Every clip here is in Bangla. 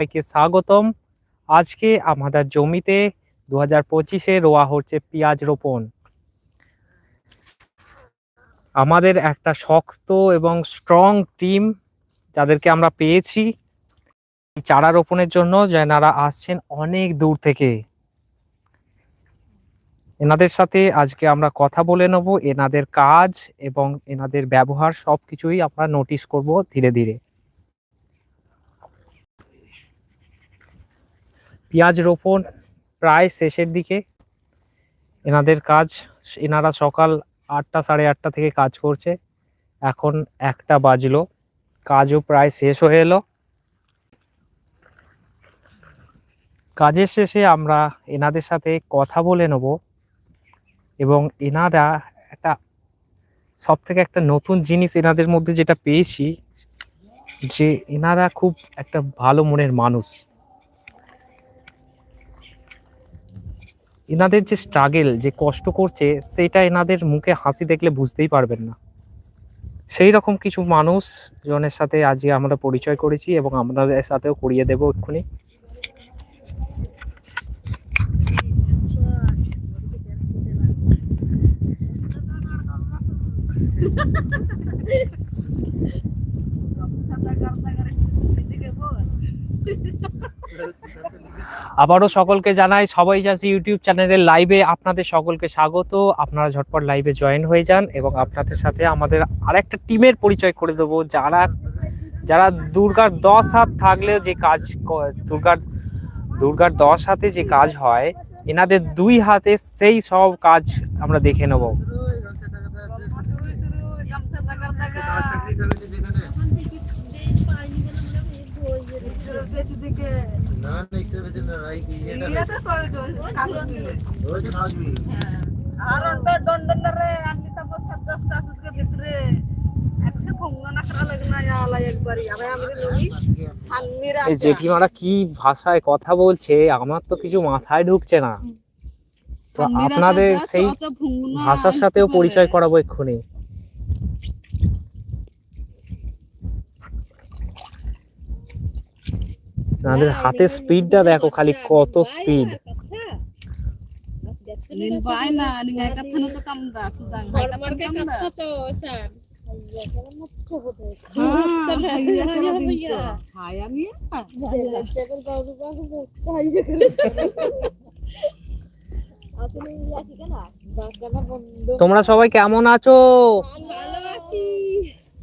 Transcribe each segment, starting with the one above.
সবাইকে স্বাগতম। আজকে আমাদের জমিতে দু হাজার পঁচিশে রোয়া হচ্ছে পেঁয়াজ রোপণ। আমাদের একটা শক্ত এবং স্ট্রং টিম যাদেরকে আমরা পেয়েছি চারা রোপণের জন্য যেনারা আসছেন অনেক দূর থেকে। এনাদের সাথে আজকে আমরা কথা বলে নেব, এনাদের কাজ এবং এনাদের ব্যবহার সব কিছুই আমরা নোটিশ করব ধীরে ধীরে। পেঁয়াজ রোপণ প্রায় শেষের দিকে। এনাদের কাজ, এনারা সকাল আটটা, সাড়ে আটটা থেকে কাজ করছে। এখন একটা বাজলো। কাজও প্রায় শেষ হয়ে এলো। কাজের শেষে আমরা এনাদের সাথে কথা বলে নেব এবং এনারা একটা সব থেকে একটা নতুন জিনিস এনাদের মধ্যে যেটা পেয়েছি যে এনারা খুব একটা ভালো মনের মানুষ। এনাদের যে স্ট্রাগেল যে কষ্ট করছে সেটা এনাদের মুখে হাসি দেখলে বুঝতেই পারবেন না। সেই রকম কিছু মানুষ জনের সাথে আজকে আমরা পরিচয় করেছি এবং আপনাদের সাথেও করিয়ে দেবো এক্ষুনি। আবারও সকলকে জানাই, সবাই চাষি ইউটিউব চ্যানেলের লাইভে আপনাদের সকলকে স্বাগত। আপনারা ঝটপট লাইভে জয়েন হয়ে যান এবং আপনাদের সাথে আমাদের আরেকটা টিমের পরিচয় করে দেবো। যারা যারা দুর্গার দশ হাত থাকলেও যে কাজ দুর্গার দুর্গার দশ হাতে যে কাজ হয়, এনাদের দুই হাতে সেই সব কাজ আমরা দেখে নেব। এই জেঠিমারা কি ভাষায় কথা বলছে আমার তো কিছু মাথায় ঢুকছে না। তো আপনাদের সেই ভাষার সাথেও পরিচয় করাবো এক্ষুনি। তাদের হাতে স্পিডটা দেখো খালি কত স্পিড তোমরা সবাই কেমন আছো।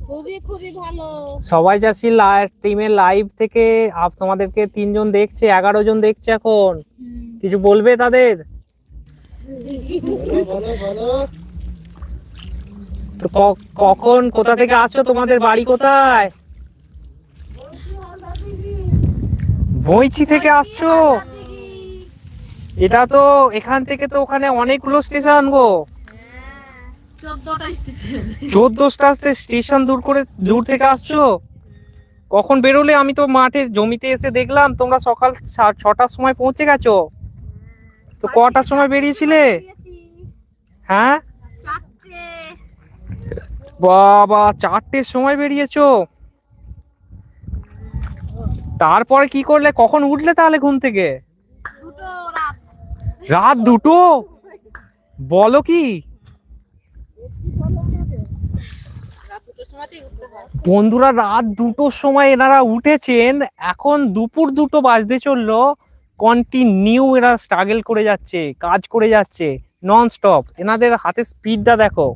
খুবই খুবই ভালো। সবাই যাচ্ছি টিমের লাইভ থেকে আপ- তোমাদেরকে তিনজন দেখছে এগারো জন দেখছে এখন। কিছু বলবে তাদের? কখন কোথা থেকে আসছো? তোমাদের বাড়ি কোথায়? বইচি থেকে আসছো? এটা তো এখান থেকে তো ওখানে অনেকগুলো স্টেশন গো। চোদ্দটা স্টেশন। স্টেশন দূর করে দূর থেকে আসছো? কখন বেরোলে? আমি তো মাঠে জমিতে এসে দেখলাম তোমরা সকাল ছটার সময় পৌঁছে গেছো। তো কটার সময় বেরিয়েছিলে? হ্যাঁ? বাবা চারটের সময় বেরিয়েছো? তারপরে কি করলে? কখন উঠলে তাহলে ঘুম থেকে? রাত দুটো? বলো কি রাত দুটোর সময়তেই উঠতে হয় বন্ধুরা রাত দুটোর সময় এনারা উঠেছেন। এখন দুপুর দুটো বাজতে চলল। কন্টিনিউ এরা স্ট্রাগল করে যাচ্ছে কাজ করে যাচ্ছে নন স্টপ এনাদের হাতে স্পিডটা দেখো।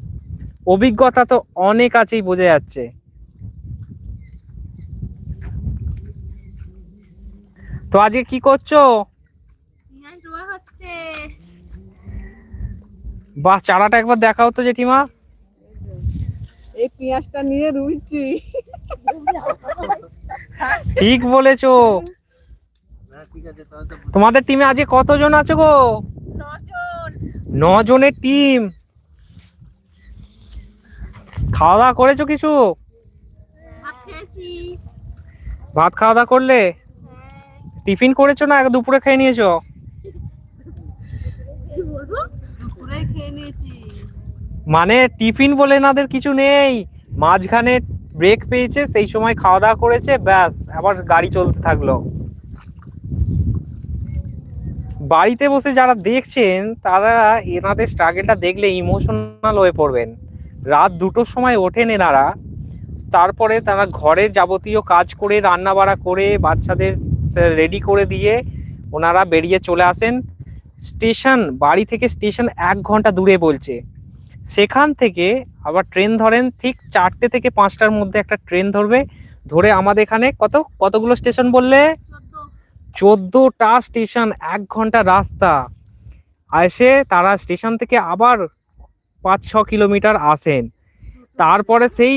অভিজ্ঞতা তো অনেক আছেই বোঝা যাচ্ছে। তো আজকে কি করছ? বাহ চারাটা একবার দেখাও তো জেঠিমা। এই পেঁয়াজটা নিয়ে রুইছি। ঠিক বলেছ। তোমাদের টিমে আজকে কতজন আছে গো? জনের টিম খাওয়া দাওয়া করেছ কিছু? ভাত খেয়েছি। ভাত খাওয়া দাওয়া করলে টিফিন করেছ না দুপুরে খেয়ে নিয়েছো? দুপুরে খেয়ে নিয়েছি। মানে টিফিন বলে এনাদের কিছু নেই। মাঝখানে ব্রেক পেয়েছে, সেই সময় খাওয়া দাওয়া করেছে, ব্যাস, আবার গাড়ি চলতে থাকল। বাড়িতে বসে যারা দেখছেন, তারা এনাদের স্ট্রাগলটা দেখলে ইমোশনাল হয়ে পড়বেন। রাত দুটোর সময় ওঠেন এনারা। তারপরে তারা ঘরের যাবতীয় কাজ করে রান্না বাড়া করে, বাচ্চাদের রেডি করে দিয়ে ওনারা বেরিয়ে চলে আসেন। স্টেশন, বাড়ি থেকে স্টেশন এক ঘণ্টা দূরে বলছে। সেখান থেকে আবার ট্রেন ধরেন, ঠিক চারটে থেকে পাঁচটার মধ্যে একটা ট্রেন ধরবে, ধরে আমাদের এখানে কত, কতগুলো স্টেশন বললে? চোদ্দটা স্টেশন, এক ঘণ্টা রাস্তা। এসে তারা স্টেশন থেকে আবার পাঁচ, ছ কিলোমিটার আসেন। তারপরে সেই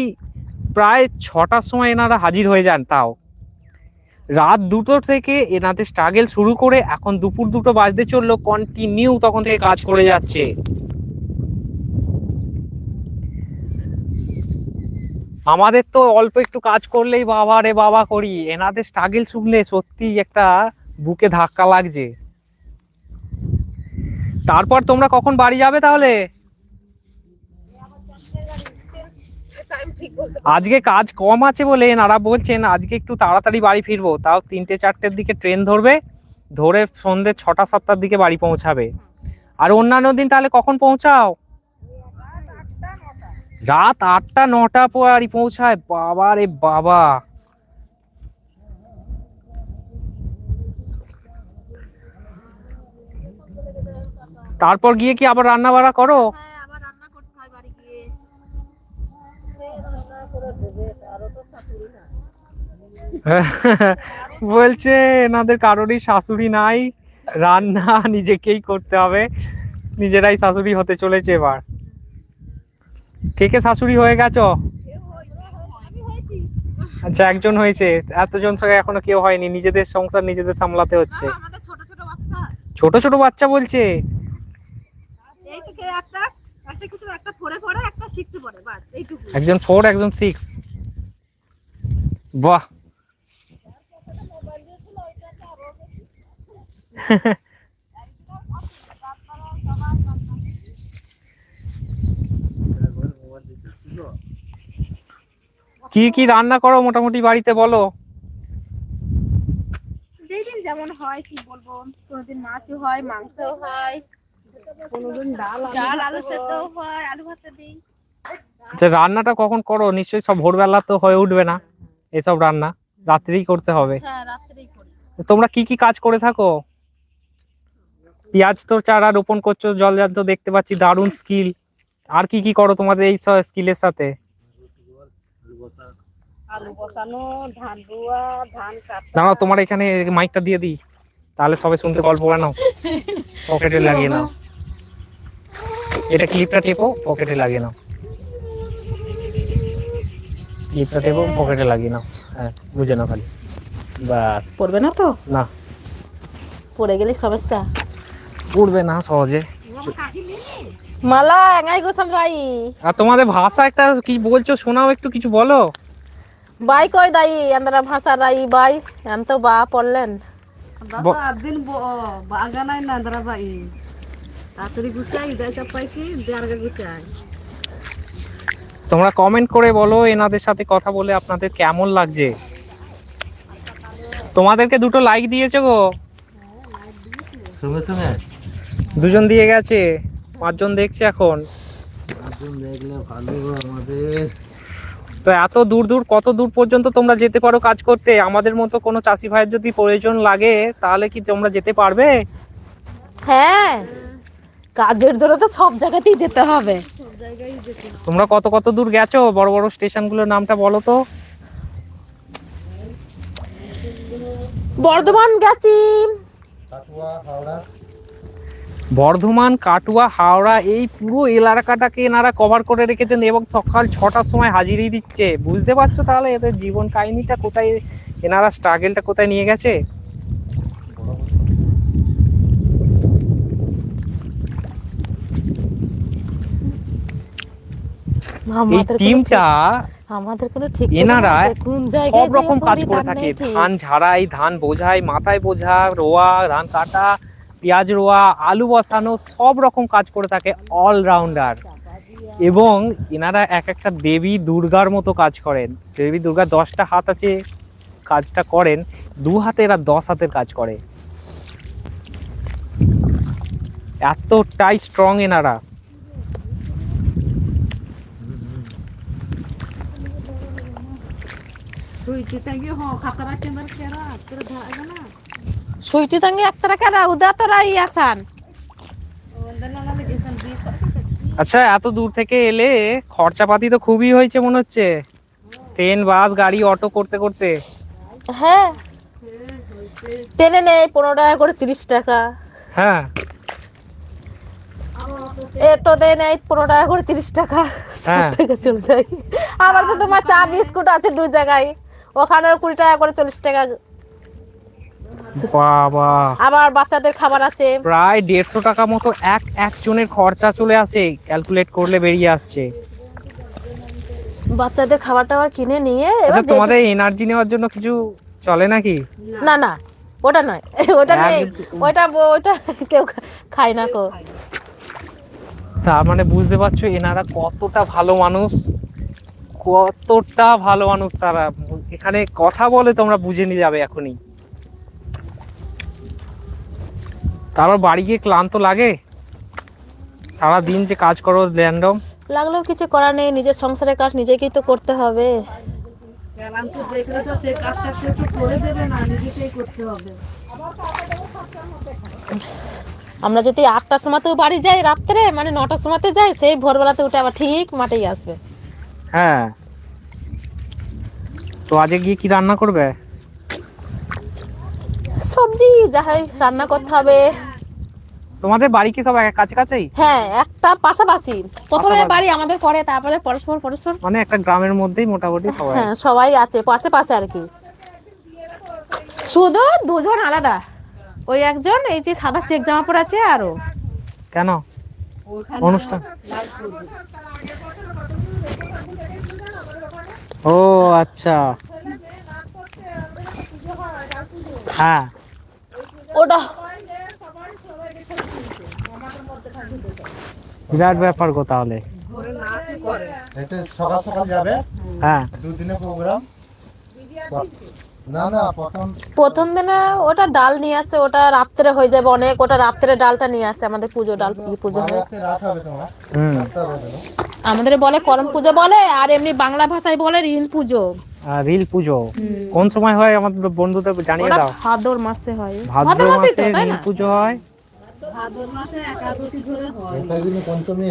প্রায় ছটার সময় এনারা হাজির হয়ে যান তাও। রাত দুটো থেকে এনাদের স্ট্রাগেল শুরু করে এখন দুপুর দুটো বাজতে চলল কন্টিনিউ তখন থেকে কাজ করে যাচ্ছে। আমাদের তো অল্প একটু কাজ করলেই বাবা রে বাবা করি। এনাদের স্ট্রাগল শুনলে সত্যি একটা বুকে ধাক্কা লাগছে। তারপর তোমরা কখন বাড়ি যাবে তাহলে? আজকে কাজ কম আছে বলে এনারা বলছেন, আজকে একটু তাড়াতাড়ি বাড়ি ফিরবো। তাও তিনটে চারটের দিকে ট্রেন ধরবে, ধরে সন্ধ্যে ছটা সাতটার দিকে বাড়ি পৌঁছাবে। আর অন্যান্য দিন তাহলে কখন পৌঁছাও? রাত আটটা নটা বাড়ি পৌঁছায়। বাবা রে বাবা। তারপর গিয়ে কি আবার রান্না বাড়া করো? হ্যাঁ বলছে এনাদের কারোরই শাশুড়ি নাই। রান্না নিজেকেই করতে হবে। নিজেরাই শাশুড়ি হতে চলেছে এবার। কে কে শাশুড়ি হয়ে গেছো? আচ্ছা একজন হয়েছে। এতজন সঙ্গে এখনও কেউ হয়নি। নিজেদের সংসার নিজেদের সামলাতে হচ্ছে। ছোট ছোট বাচ্চা বলছে। একজন ফোর একজন সিক্স বাহ। কি কি রান্না করো মোটামুটি বাড়িতে বলো? যেই দিন যেমন হয় কি বলব? কোনোদিন মাছও হয় মাংসও হয়। কোনোদিন ডাল ডাল আলু সেদ্ধ হয় আলু ভাতে দিই। আচ্ছা রান্নাটা কখন করো? নিশ্চয়ই সব ভোরবেলা তো হয়ে উঠবে না এসব রান্না। রাত্রেই করতে হবে। হ্যাঁ রাত্রেই করি। তোমরা কি কি কাজ করে থাকো? পেঁয়াজ তো চারা রোপণ করছ জলজান্ত দেখতে পাচ্ছি দারুণ স্কিল আর কি কি করো তোমাদের এই সব স্কিলের সাথে? আলু বসানো ধান রুয়া ধান কাটা। দাঁড়াও তোমার এখানে মাইকটা দিয়ে দিই। তাহলে সবাই শুনতে গল্প কেন পকেটে লাগিয়ে নাও। এটা ক্লিপটা টেপো পকেটে লাগিয়ে নাও। ক্লিপটা টেপো পকেটে লাগিয়ে নাও। হ্যাঁ বুঝে নাও খালি। বাস। পড়বে না তো? না। পড়ে গেলে সমস্যা। উঠবে না সহজে। মালা এঙাই গোসাল রাই। আর তোমাদের ভাষা একটা কি বলছো? শোনাও একটু কিছু বলো। বাই কই দাই আমরা ভাষা রাই বাই। এত বা পড়লেন। ব- দিন বাগানায় না বাই। তাড়াতাড়ি গুছাই দেয় চাপাই কি দেড়গা গুছাই। তোমরা কমেন্ট করে বলো এনাদের সাথে কথা বলে আপনাদের কেমন লাগছে? তোমাদেরকে দুটো লাইক দিয়েছ গো। দুজন দিয়ে গেছে। পাঁচজন দেখছে এখন। একদম দেখলে ভালো আমাদের। তো এত দূর দূর কত দূর পর্যন্ত তোমরা যেতে পারো কাজ করতে? আমাদের মতো কোনো চাষি ভাইয়ের যদি প্রয়োজন লাগে তাহলে কি তোমরা যেতে পারবে? হ্যাঁ কাজের জন্য তো সব জায়গাতেই যেতে হবে। তোমরা কত কত দূর গেছো? বড় বড় স্টেশনগুলোর নামটা বলো তো। বর্ধমান গেছি। বর্ধমান কাটুয়া হাওড়া এই পুরো এলাকাটাকে এনারা কভার করে রেখেছেন এবং সকাল ছটার সময় হাজিরি দিচ্ছে। বুঝতে পারছ তাহলে এদের জীবন কাহিনীটা কোথায় এনারা স্ট্রাগলটা কোথায় নিয়ে গেছে? এই টিমটা আমাদের কোনো ঠিক এনারা সব রকম কাজ করে থাকে। ধান ঝাড়াই ধান বোঝাই মাথায় বোঝা রোয়া ধান কাটা পেঁয়াজ রোয়া, আলু বসানো, সব রকম কাজ করে থাকে অলরাউন্ডার এবং এনারা এক একটা দেবী দুর্গার মতো কাজ করেন। দেবী দুর্গা দশটা হাত আছে কাজটা করেন, দু হাতে এরা দশ হাতের কাজ করে। এতটাই স্ট্রং এনারা। সুইটি সুইটি তাঙ্গে একটা কারা? উদা তোরা bi আচ্ছা এত দূর থেকে এলে খরচাপাতি তো খুবই হয়েছে মনে হচ্ছে। ট্রেন বাস গাড়ি অটো করতে করতে। হ্যাঁ। টেনে নেয় পনেরো টাকা করে তিরিশ টাকা। হ্যাঁ। এটোতে নেয় পনেরো টাকা করে তিরিশ টাকা। হ্যাঁ। ষাট টাকা চলে যায়। আবার তো তোমার চা বিস্কুট আছে দু জায়গায়। ওখানে কুড়ি টাকা করে চল্লিশ টাকা বাবা। আবার বাচ্চাদের খাবার আছে। প্রায় দেড়শো টাকা মতো এক একজনের খরচা চলে আসে ক্যালকুলেট করলে বেরিয়ে আসছে। বাচ্চাদের খাবার টাবার কিনে নিয়ে আচ্ছা এবার তোমাদের এনার্জি নেওয়ার জন্য কিছু চলে নাকি? না না ওটা নয়। ওটা নেই। ওইটা ওইটা কেউ খায় না কো। তার মানে বুঝতে পারছ এনারা কতটা ভালো মানুষ? কতটা ভালো মানুষ তারা। এখানে কথা বলে তোমরা বুঝে নিয়ে যাবে এখনই। তারপর বাড়ি গিয়ে ক্লান্ত লাগে। সারা দিন যে কাজ করো র্যান্ডম লাগলেও কিছু করার নেই নিজের সংসারের কাজ নিজেকেই তো করতে হবে। কেলাম তো দেখলে তো সে কাজটা কেউ তো করে দেবে না নিজেকেই করতে হবে। আমরা যদি আটটার সময়তেও বাড়ি যাই রাত্রে মানে নটার সময়তে যাই সেই ভোরবেলাতে উঠে আবার ঠিক মাঠেই আসবে। হ্যাঁ। তো আজকে গিয়ে কি রান্না করবে? সবজি যা হয় রান্না করতে হবে। তোমাদের বাড়ি কি সব এক- কাছে কাছেই হ্যাঁ একটা পাশাপাশি। প্রথমে বাড়ি আমাদের পরে তারপরে পরস্পর পরস্পর। মানে একটা গ্রামের মধ্যেই মোটামুটি সবাই। হ্যাঁ সবাই আছে পাশে পাশে আর কি। শুধু দুজন আলাদা। ওই একজন এই যে সাদা চেক জামা পরে আছে আরও কেন? অনুষ্ঠান? ও আচ্ছা। হ্যাঁ। ওটা। বিরাট ব্যাপার গো তাহলে। সকাল সকাল যাবে। হ্যাঁ। দুদিনের প্রোগ্রাম না না প্রথম প্রথম দিনে ওটা ডাল নিয়ে আসে ওটা রাত্রে হয়ে যাবে অনেক ওটা রাত্রে ডালটা নিয়ে আসে আমাদের পুজো ডাল পুজো হয়। আমাদের বলে করম পুজো বলে আর এমনি বাংলা ভাষায় বলে ঋণ পুজো। রিল পুজো। কোন সময় হয় আমাদের বন্ধুদের জানিয়ে দাও? ভাদর মাসে হয়। ভাদ্র মাসে তো তাই রিল না? পুজো হয়। ভাদর মাসে একাদশী ধরে হয়। পঞ্চমী।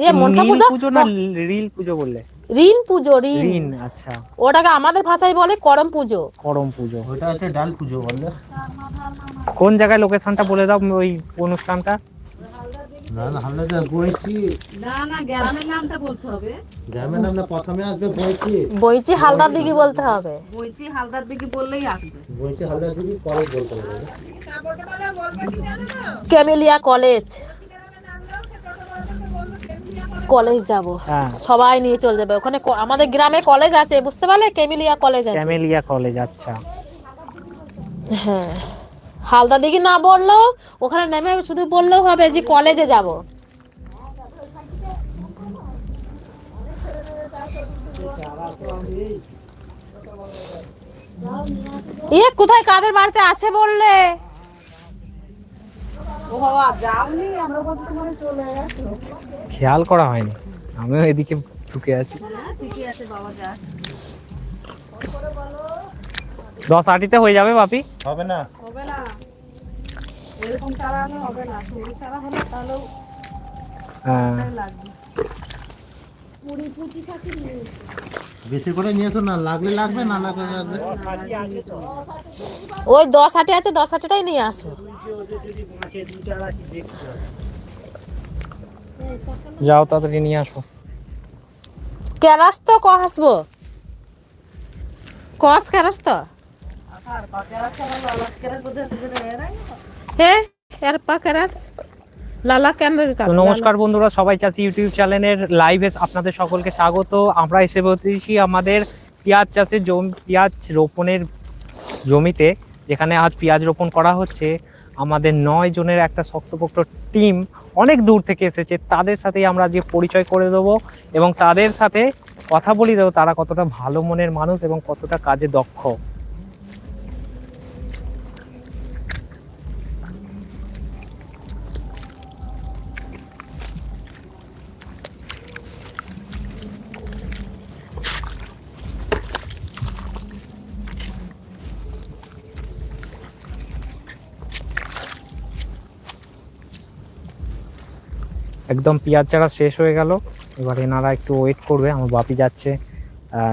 ইয়ে মনসা পুজো? পুজো না রিল পুজো বললে? ঋণ পুজো ঋণ। ঋণ আচ্ছা। ওটাকে আমাদের ভাষায় বলে করম পুজো। করম পুজো। ওইটা হচ্ছে ডাল পুজো বললে কোন জায়গায় লোকেশনটা বলে দাও ওই অনুষ্ঠানটা? না না আমরা বইছি। না না গ্রামের নামটা বলতে হবে। গ্রামের নাম প্রথমে আসবে বইছি। বইচি হালদার দিঘি বলতে হবে। বইচি হালদার দিকে বললেই আসবে। বইছি হালদা দিবি পরে বলতে হবে। Camellia college. কলেজ যাব। হ্যাঁ। সবাই নিয়ে চলে যাবে। ওখানে আমাদের গ্রামে কলেজ আছে বুঝতে পারলে? ক্যামেলিয়া কলেজ আছে। ক্যামেলিয়া কলেজ আচ্ছা। হ্যাঁ। হালদা দিঘি না বললেও ওখানে নেমে শুধু বললেও হবে যে কলেজে যাব। ইয়ে কোথায় কাদের বাড়িতে আছে বললে ও বাবা যাওনি আমরা বলতে তোমার চলে আসো খেয়াল করা হয়নি। আমিও এদিকে ঢুকে আছি। হ্যাঁ ঠিকই আছে বাবা যা। দশ আটিতে হয়ে যাবে বাপি? হবে না। হবে না। এরকম হবে না। হলে হ্যাঁ। বেশি করে নিয়ে এসো না লাগলে লাগবে না লাগলে লাগবে। ওই দশ আটি আছে দশ আটিটাই নিয়ে আসো। যাও তাড়াতাড়ি নিয়ে আসো। কেরাস তো ক হাসবো? কস কেরাস তো? হে এর পা কেরাস। লালা নমস্কার বন্ধুরা সবাই চাষি ইউটিউব চ্যানেলের লাইভে আপনাদের সকলকে স্বাগত। আমরা এসে বলতেছি আমাদের পেঁয়াজ চাষের জমি পেঁয়াজ রোপণের জমিতে যেখানে আজ পেঁয়াজ রোপণ করা হচ্ছে। আমাদের নয় জনের একটা শক্তপোক্ত টিম অনেক দূর থেকে এসেছে। তাদের সাথেই আমরা যে পরিচয় করে দেবো এবং তাদের সাথে কথা বলি দেবো তারা কতটা ভালো মনের মানুষ এবং কতটা কাজে দক্ষ। একদম পেঁয়াজ চারা শেষ হয়ে গেল। এবার এনারা একটু ওয়েট করবে আমার বাপি যাচ্ছে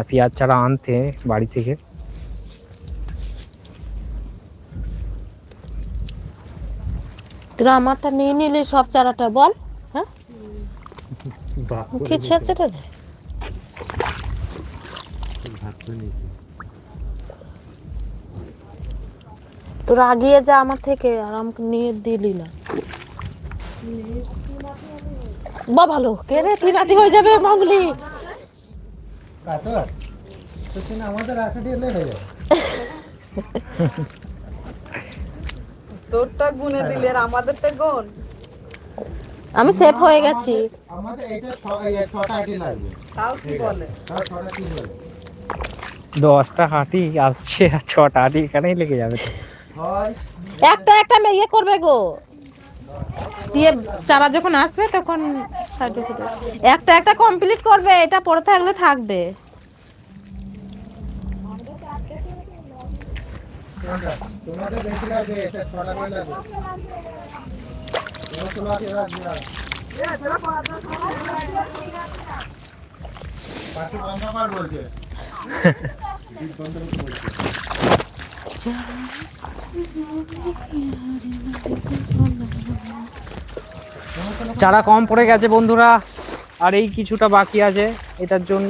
পেঁয়াজ চারা আনতে বাড়ি থেকে। তোরা আমারটা নিয়ে নিলি সব চারাটা বল হ্যাঁ? কি ছেঁচেটা তোরা আগিয়ে যা আমার থেকে আর আমাকে নিয়ে দিলি না। বা ভালো। কে রে টিনাটি হয়ে যাবে মগলি কাতর তো কিনা আমাদের আখাটি এলে হয়ে যাবে। তোরটা গুনে দিলে আর আমাদেরটা গুন। আমি সেফ হয়ে গেছি। আমাদের এটা ছ- এই ছটা আটি লাগবে। তাও কি বলে? তাও ছটা তিন হবে দশটা হাঁটি আসছে আর ছটা হাঁটি এখানেই লেগে যাবে। একটা একটা মে- ইয়ে করবে গো। দিয়ে চারা যখন আসবে তখন। একটা একটা কমপ্লিট করবে এটা পড়ে থাকলে থাকবে বলছে চারা কম পড়ে গেছে বন্ধুরা আর এই কিছুটা বাকি আছে এটার জন্য।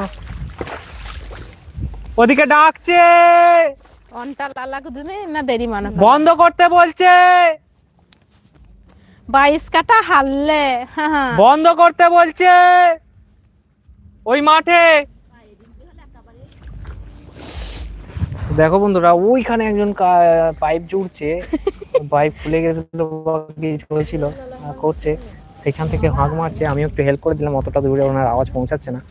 ওদিকে ডাকছে! না দেরি মানা বন্ধ করতে বলছে! বাইশ কাটা হারলে হ্যাঁ হ্যাঁ। বন্ধ করতে বলছে! ওই মাঠে! দেখো বন্ধুরা ওইখানে একজন পাইপ জুড়ছে। পাইপ খুলে গেছিল বা কিছু হয়েছিল করছে সেখান থেকে হাঁক মারছে আমিও একটু হেল্প করে দিলাম অতটা দূরে ওনার আওয়াজ পৌঁছাচ্ছে না।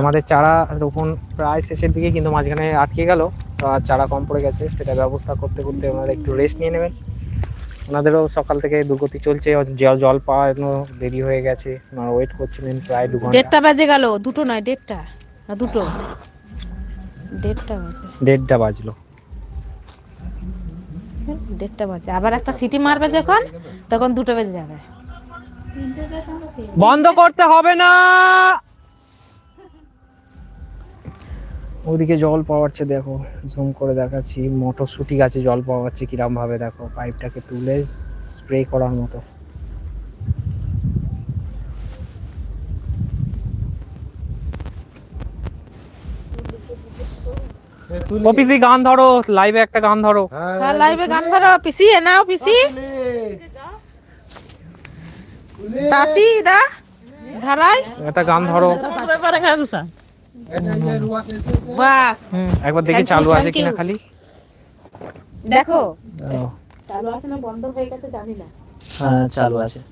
আমাদের চারা রোপণ প্রায় শেষের দিকে কিন্তু মাঝখানে আটকে গেল আর চারা কম পড়ে গেছে সেটা ব্যবস্থা করতে করতে ওনারা একটু রেস্ট নিয়ে নেবেন। ওনাদেরও সকাল থেকে দুর্গতি চলছে জল জল পাওয়ানো দেরি হয়ে গেছে ওনারা ওয়েট করছিলেন প্রায় দু ঘণ্টা। দেড়টা বাজে গেল দুটো নয় দেড়টা না দুটো? দেড়টা বাজে। দেড়টা বাজলো। দেড়টা বাজে। আবার একটা সিটি মারবে যখন, তখন দুটো বেজে যাবে। বন্ধ করতে হবে না! ওদিকে জল পাওয়াচ্ছে, দেখো। জুম করে দেখাচ্ছি। মটরশুটি গাছে জল পাওয়াচ্ছে কিরম ভাবে দেখো। পাইপটাকে তুলে স্প্রে করার মতো। ও পিসি গান ধরো লাইভে একটা গান ধরো। হ্যাঁ, হ্যাঁ লাইভে গান ধরো পিসি এ নাও পিসি। তুলি। দা ধারাই। একটা গান ধরো। বাস। একবার দেখি চালু আছে কিনা খালি। দেখো। চালু আছে না বন্ধ হয়ে গেছে জানি না। হ্যাঁ চালু আছে।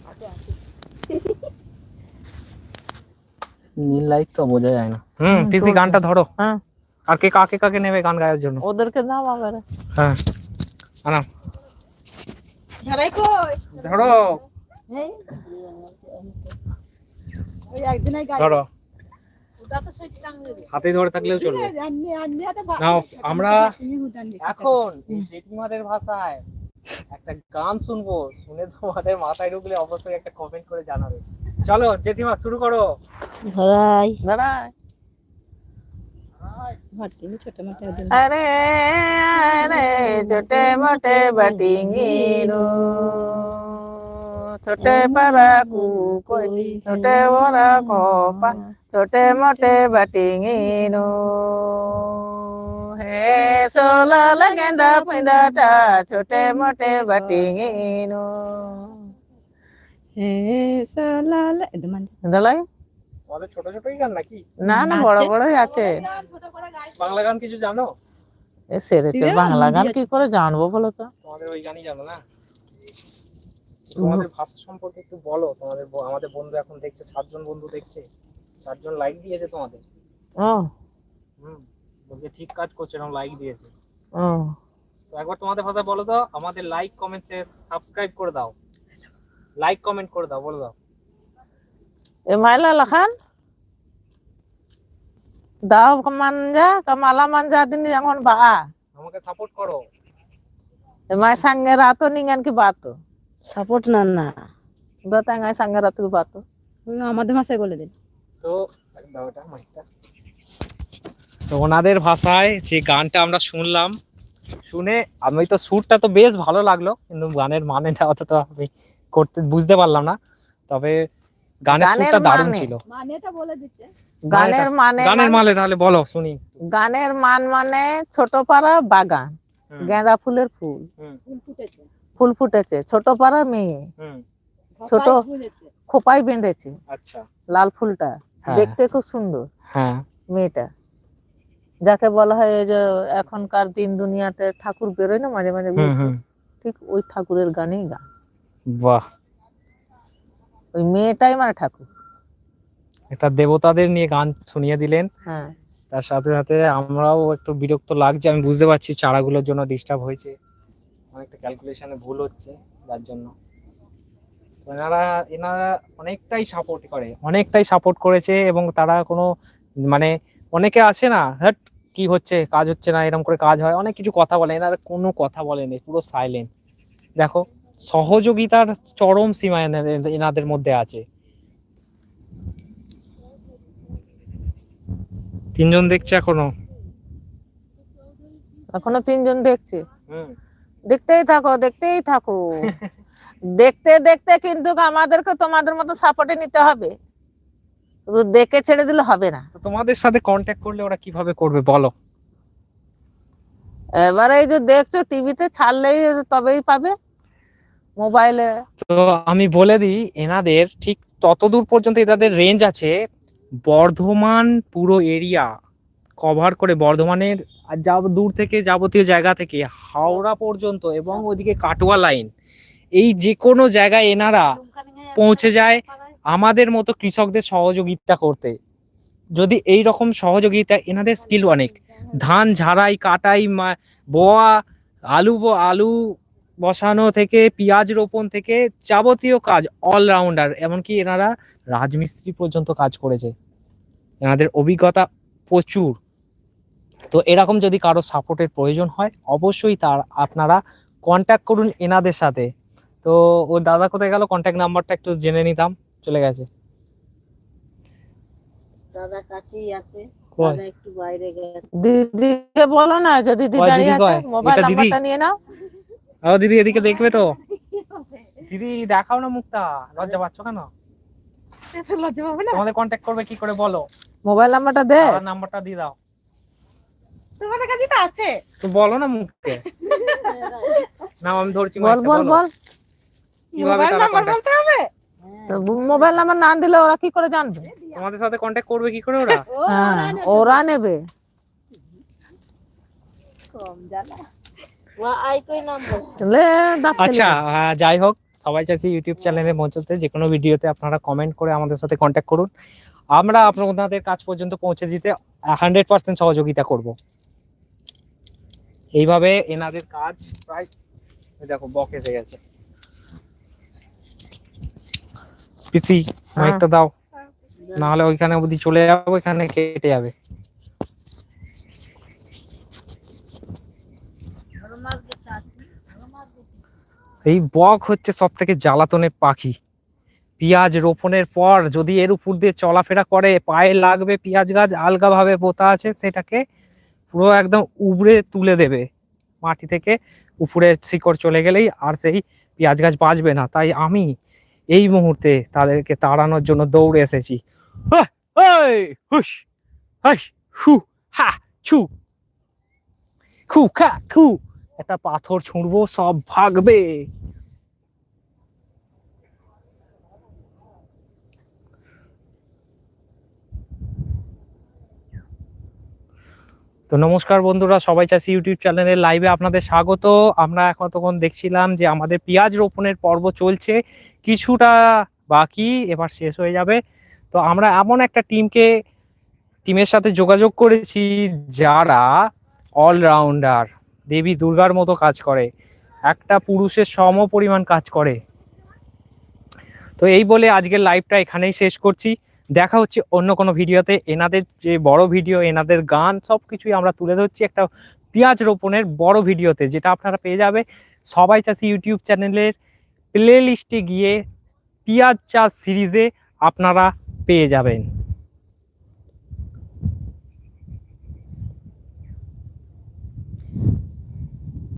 নীল লাইট তো বোঝা যায় না। হুম পিসি গানটা ধরো। হ্যাঁ। আর কে কাকে কাকে নেবে গান গাওয়ার জন্য? ওদেরকে দাও আবার। হ্যাঁ। আনা ঝাড়াই কই? ধরো ওই একদিন এই ধরো। হাতে ধরে থাকলেও চলবে। নাও আমরা এখন জেঠিমাদের ভাষায় একটা গান শুনব শুনে তোমাদের মাথায় ঢুকলে অবশ্যই একটা কমেন্ট করে জানাবে। চলো জেঠিমা শুরু করো। ধারাই हटके छोटे मोटे अरे अरे छोटे मोटे बटिंगीरो छोटे बड़ा कोई छोटे बड़ा कोपा छोटे मोटे बटिंगीरो हे सोला लगेंदा पिंदा चा छोटे मोटे बटिंगीरो हे सोला ले इधर তোমাদের ছোট ছোটই গান নাকি? না না বড় বড়ই আছে। বাংলা গান কিছু জানো? এ সেরেছে বাংলা গান কি করে জানব বলো তো? তোমাদের ওই গানই জানো না? তোমাদের ভাষা সম্পর্কে একটু বলো। তোমাদের আমাদের বন্ধু এখন দেখছে সাতজন বন্ধু দেখছে। চারজন লাইক দিয়েছে তোমাদের। ও। হুম বলছে ঠিক কাজ করছে এরকম লাইক দিয়েছে। ও। তো একবার তোমাদের ভাষায় বলো তো আমাদের লাইক কমেন্ট সাবস্ক্রাইব করে দাও। লাইক কমেন্ট করে দাও বলে দাও। মাইলা লাখান দাও মানজা কামালা মানজা দিন এখন বা আমাকে সাপোর্ট করো এমাই সঙ্গে রাতো নিঙ্গান সাপোর্ট না না আমাদের ভাষায় বলে দিন তো তো ওনাদের ভাষায় যে গানটা আমরা শুনলাম শুনে আমি তো সুরটা তো বেশ ভালো লাগল কিন্তু গানের মানেটা অতটা আমি করতে বুঝতে পারলাম না। তবে গানের সুরটা দারুণ মানে? ছিল। মানেটা বলে দিচ্ছে গানের মানে গানের মানে তাহলে বলো শুনি। গানের মান মানে ছোট পাড়া বাগান গেঁদা ফুলের ফুল। ফুল ফুটেছে। ফুল ফুটেছে ছোট পাড়া মেয়ে ছোট খোপাই বেঁধেছে। আচ্ছা। লাল ফুলটা। হ্যাঁ। দেখতে খুব সুন্দর। হ্যাঁ। মেয়েটা। যাকে বলা হয় এই যে এখনকার দিন দুনিয়াতে ঠাকুর বেরোয় না মাঝে মাঝে ঠিক ওই ঠাকুরের গানেই গান। বাহ। ওই মেয়েটাই মানে ঠাকুর। এটা দেবতাদের নিয়ে গান শুনিয়ে দিলেন। হ্যাঁ। তার সাথে সাথে আমরাও একটু বিরক্ত লাগছে। আমি বুঝতে পারছি চারাগুলোর জন্য ডিস্টার্ব হয়েছে। অনেকটা ক্যালকুলেশনে ভুল হচ্ছে যার জন্য। এনারা এনারা অনেকটাই সাপোর্ট করে অনেকটাই সাপোর্ট করেছে এবং তারা কোনো মানে অনেকে আছে না হ্যাট কি হচ্ছে? কাজ হচ্ছে না এরকম করে কাজ হয়। অনেক কিছু কথা বলে। এনারা কোনো কথা বলেনি পুরো সাইলেন্ট দেখো সহযোগিতার চরম সীমা এনাদের- এনাদের মধ্যে আছে। তিনজন দেখছে এখনও? এখনও তিনজন দেখছে। দেখতেই থাকো দেখতেই থাকো। দেখতে দেখতে কিন্তু আমাদেরকে তোমাদের মতো সাপোর্টে নিতে হবে। দেখে ছেড়ে দিলে হবে না। তোমাদের সাথে কন্ট্যাক্ট করলে ওরা কীভাবে করবে বলো? এবারে এই যে দেখছ টিভিতে ছাড়লেই তবেই পাবে। মোবাইলে। তো আমি বলে দিই, এনাদের ঠিক ততদূর পর্যন্ত এনাদের রেঞ্জ আছে। বর্ধমান পুরো এরিয়া কভার করে বর্ধমানের যাব দূর থেকে যাবতীয় জায়গা থেকে হাওড়া পর্যন্ত এবং ওদিকে কাটোয়া লাইন এই যে কোনো জায়গায় এনারা পৌঁছে যায় আমাদের মতো কৃষকদের সহযোগিতা করতে। যদি এই রকম সহযোগিতা এনাদের স্কিল অনেক। ধান ঝাড়াই, কাটাই বোয়া, আলু ব- আলু বসানো থেকে পেঁয়াজ রোপণ থেকে যাবতীয় কাজ অলরাউন্ডার এমনকি এনারা রাজমিস্ত্রি পর্যন্ত কাজ করেছে। এনাদের অভিজ্ঞতা প্রচুর। তো এরকম যদি কারও সাপোর্টের প্রয়োজন হয় অবশ্যই তার আপনারা কন্ট্যাক্ট করুন এনাদের সাথে। তো ওর দাদা কোথায় গেল? কন্ট্যাক্ট নাম্বারটা একটু জেনে নিতাম চলে গেছে। দাদা কাছেই আছে দাদা একটু বাইরে গেছে। দিদিকে বলো না যদি দিদি কয় দিদি আছে মোবাইল নাম্বারটা নিয়ে নাও। ও দিদি এদিকে দেখবে তো। দিদি দেখাও না মুখটা। লজ্জা পাচ্ছ কেন? লজ্জা পাবে না? তোমাদের কন্ট্যাক্ট করবে কি করে বলো? মোবাইল নাম্বারটা দে। নাম্বারটা দিয়ে দাও। তোমাদের কাছে তো আছে। তো বলো না মুখে। না আমি ধরছি বল বল বল। মোবাইল নাম্বার বলতে হবে? তো মোবাইল নাম্বার না দিলে ওরা কি করে জানবে? তোমাদের সাথে কন্ট্যাক্ট করবে কি করে ওরা? হ্যাঁ ওরা নেবে। কম জানা আচ্ছা যাই হোক সবাই চাইছি ইউটিউব চ্যানেলে পৌঁছতে যে কোনো ভিডিওতে আপনারা কমেন্ট করে আমাদের সাথে কন্ট্যাক্ট করুন। আমরা আপনাদের কাজ পর্যন্ত পৌঁছে দিতে হান্ড্রেড পার্সেন্ট সহযোগিতা করব। এইভাবে এনাদের কাজ প্রায় দেখো বক এসে গেছে। প্রীতি মাইকটা দাও। না হলে ওইখানে অবধি চলে যাব এখানে কেটে যাবে। এই বক হচ্ছে সব থেকে জ্বালাতনের পাখি। পেঁয়াজ রোপণের পর যদি এর উপর দিয়ে চলাফেরা করে পায়ে লাগবে পেঁয়াজ গাছ আলগাভাবে পোতা আছে সেটাকে পুরো একদম উবড়ে তুলে দেবে। মাটি থেকে উপরে শিকড় চলে গেলেই আর সেই পেঁয়াজ গাছ বাঁচবে না। তাই আমি এই মুহূর্তে তাদেরকে তাড়ানোর জন্য দৌড়ে এসেছি। হুস, হাস, হু, হা, ছু, খু, খা, খু। একটা পাথর ছুঁড়বো, সব ভাগবে। তো নমস্কার বন্ধুরা, সবাই চাষি ইউটিউব চ্যানেলের লাইভে আপনাদের স্বাগত। আমরা এখন তখন দেখছিলাম যে আমাদের পেঁয়াজ রোপণের পর্ব চলছে, কিছুটা বাকি, এবার শেষ হয়ে যাবে। তো আমরা এমন একটা টিমকে টিমের সাথে যোগাযোগ করেছি যারা অলরাউন্ডার দেবী দুর্গার মতো কাজ করে। একটা পুরুষের সম পরিমাণ কাজ করে। তো এই বলে আজকের লাইভটা এখানেই শেষ করছি। দেখা হচ্ছে অন্য কোনো ভিডিওতে। এনাদের যে বড় ভিডিও, এনাদের গান সব কিছুই আমরা তুলে ধরছি একটা পেঁয়াজ রোপণের বড় ভিডিওতে, যেটা আপনারা পেয়ে যাবে সবাই চাষি ইউটিউব চ্যানেলের প্লে লিস্টে গিয়ে পেঁয়াজ চাষ সিরিজে আপনারা পেয়ে যাবেন।